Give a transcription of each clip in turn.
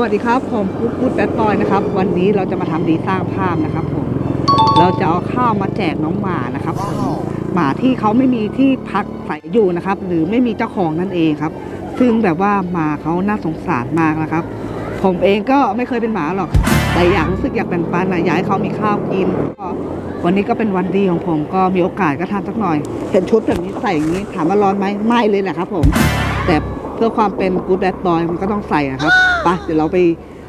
ดีครับ ผมกุ๊กกุ๊ดแบดบอยนะครับ วันนี้เราจะมาทำดีสร้างภาพนะครับผม เราจะเอาข้าวมาแจกน้องหมานะครับผมหมาที่เขาไม่มีที่พักใส่อยู่นะครับ หรือไม่มีเจ้าของนั่นเองครับ ซึ่งแบบว่าหมาเขาน่าสงสารมากนะครับ ผมเองก็ไม่เคยเป็นหมาหรอก แต่อยากรู้สึกอยากแบ่งปันนะอยากให้เขามีข้าวกินก็วันนี้ก็เป็นวันดีของผมก็มีโอกาสก็ทำสักหน่อย เห็นชุดแบบนี้ใส่อย่างนี้ถามว่าร้อนไหมไม่เลยแหละครับ ผม แต่เพื่อความเป็นกู๊ดแบดบอยมันก็ต้องใส่อะครับ ไปเดี๋ยวเราไป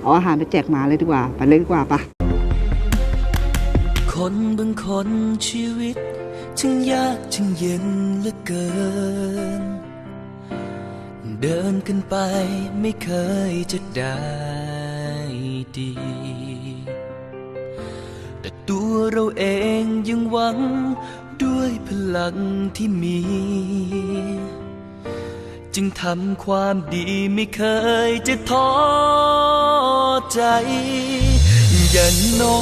เอาอาหารไปแจกหมาเลยดีกว่า ไปเลยดีกว่าปะคนบางคนชีวิตช่างยากช่างเย็นเหลือเกิน เดินกันไปไม่เคยจะได้ดี แต่ตัวเราเองยังหวังด้วยพลังที่มี จึงทำความดีไม่เคยจะท้อใจ อย่างน้อ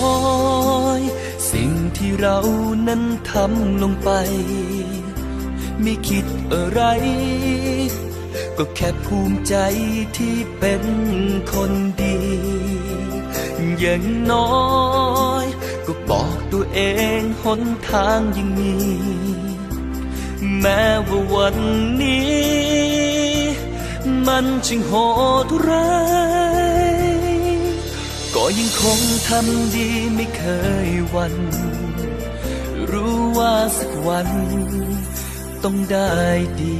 ย สิ่งที่เรานั้นทำลงไป ไม่คิดอะไร ก็แค่ภูมิใจที่เป็นคนดี อย่างน้อย ก็บอกตัวเองหนทางยังมีแม้ว่าวันนี้ มันช่างโหดร้ายก็ยังคงทำดีไม่เคยวัน รู้ว่าสักวันต้องได้ดี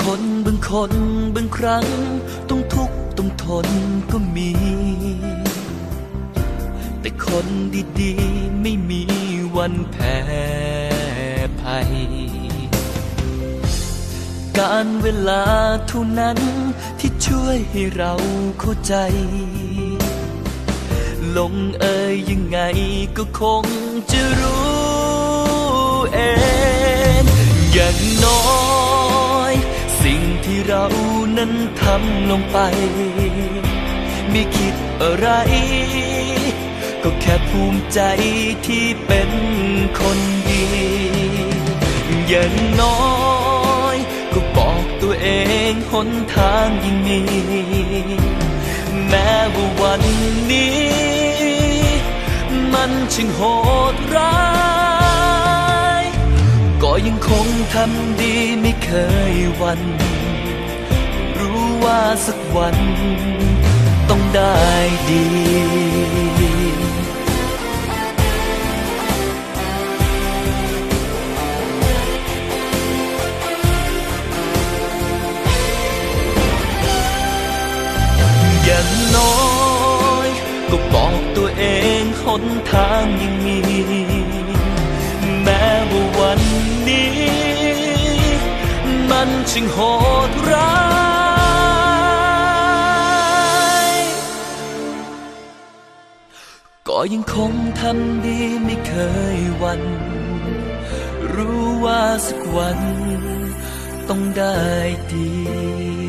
คนบางคนบางครั้ง ต้องทุกข์ต้องทนก็มี แต่คนดีๆไม่มี วันแพ้ภัย การเวลาเท่านั้นที่ช่วยให้เราเข้าใจ ลงเอ่ยยังไงก็คงจะรู้เอง อย่างน้อย สิ่งที่เรานั้นทำลงไป ไม่คิดอะไร ก็แค่ภูมิใจที่เป็นคนดี อย่างน้อยก็บอกตัวเองหนทางยังมี แม้ว่าวันนี้ มันช่างโหดร้าย ก็ยังคงทำดีไม่เคยวัน รู้ว่าสักวันต้องได้ดี อย่างน้อย ก็บอกตัวเองหนทางยังมี แม้ว่าวันนี้ มันช่างโหดร้ายก็ยังคงทำดีไม่เคยวัน รู้ว่าสักวันต้องได้ดี